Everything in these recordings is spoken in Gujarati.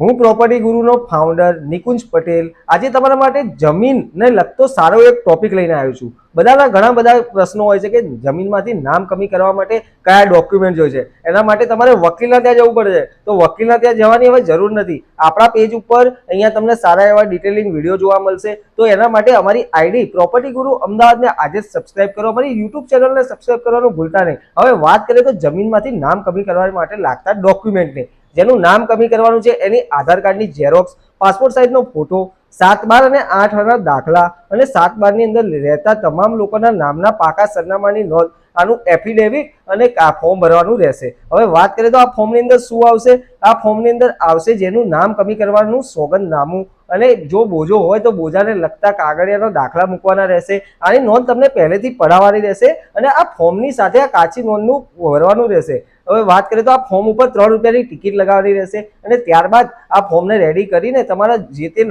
હું પ્રોપર્ટી ગુરુનો ફાઉન્ડર નિકુંજ પટેલ. આજે તમારા માટે જમીનને લગતો સારો એક ટોપિક લઈને આવ્યો છું. બધાના ઘણા બધા પ્રશ્નો હોય છે કે જમીનમાંથી નામ કમી કરવા માટે કયા ડોક્યુમેન્ટ જોઈએ છે. એના માટે તમારે વકીલના ત્યાં જવું પડે છે. તો વકીલના ત્યાં જવાની હવે જરૂર નથી. આપણા પેજ ઉપર અહીંયા તમને સારા એવા ડિટેલિંગ વીડિયો જોવા મળશે. તો એના માટે અમારી આઈડી પ્રોપર્ટી ગુરુ અમદાવાદને આજે સબસ્ક્રાઇબ કરો. અમારી યુટ્યુબ ચેનલને સબસ્ક્રાઇબ કરવાનું ભૂલતા નહીં. હવે વાત કરીએ તો જમીનમાંથી નામ કમી કરવા માટે લાગતા ડોક્યુમેન્ટની જેનું નામ કમી કરવાનું છે એની આધાર કાર્ડની ઝેરોક્સ પાસપોર્ટ સાઇઝનો ફોટો સાત બાર અને આઠ આના દાખલા અને સાત બારની અંદર રહેતા તમામ લોકોના નામના પાકા સરનામાની નોંધ, આનું એફિડેવિટ અને આ ફોર્મ ભરવાનું રહેશે. હવે વાત કરીએ તો આ ફોર્મની અંદર શું આવશે? આ ફોર્મની અંદર આવશે જેનું નામ કમી કરવાનું સોગંદનામું. અને જો બોજો હોય તો બોજાને લગતા કાગળિયાનો દાખલા મૂકવાના રહેશે. આની નોંધ તમને પહેલેથી પડાવવાની રહેશે અને આ ફોર્મની સાથે આ કાચી નોંધનું ભરવાનું રહેશે. હવે વાત કરીએ તો આ ફોર્મ ઉપર ત્રણ રૂપિયાની ટિકિટ લગાવવાની રહેશે અને ત્યારબાદ આ ફોર્મને રેડી કરીને તમારા જે તે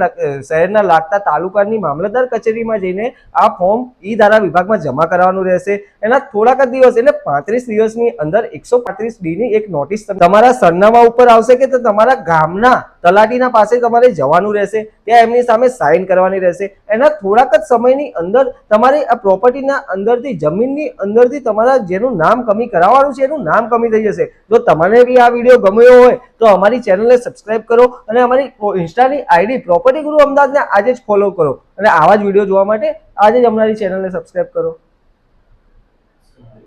શહેરના લાગતા તાલુકાની મામલતદાર કચેરીમાં જઈને આ ફોર્મ ઈ ધારા વિભાગમાં જમા કરાવવાનું રહેશે. એના થોડાક જ દિવસ એટલે પાંત્રીસ દિવસની અંદર એકસો પાંત્રીસ ડીની એક નોટિસ તમારા સરનામા ઉપર આવશે કે તમારા ગામના તલાટીના પાસે તમારે જવાનું રહેશે, ત્યાં એમની સામે સાઇન કરવાની રહેશે. એના થોડાક જ સમયની અંદર તમારે આ પ્રોપર્ટીના અંદરથી, જમીનની અંદરથી તમારા જેનું નામ કમી કરાવવાનું છે, એનું નામ કમી થઈ જશે. જો તમને બી આ વીડિયો ગમ્યો હોય, તો અમારી ચેનલને સબસ્ક્રાઇબ કરો અને અમારી ઇન્સ્ટાની આઈડી પ્રોપર્ટી ગુરુ અમદાવાદને આજે જ ફોલો કરો. અને આવા જ વીડિયો જોવા માટે આજે જ અમારી ચેનલને સબસ્ક્રાઇબ કરો.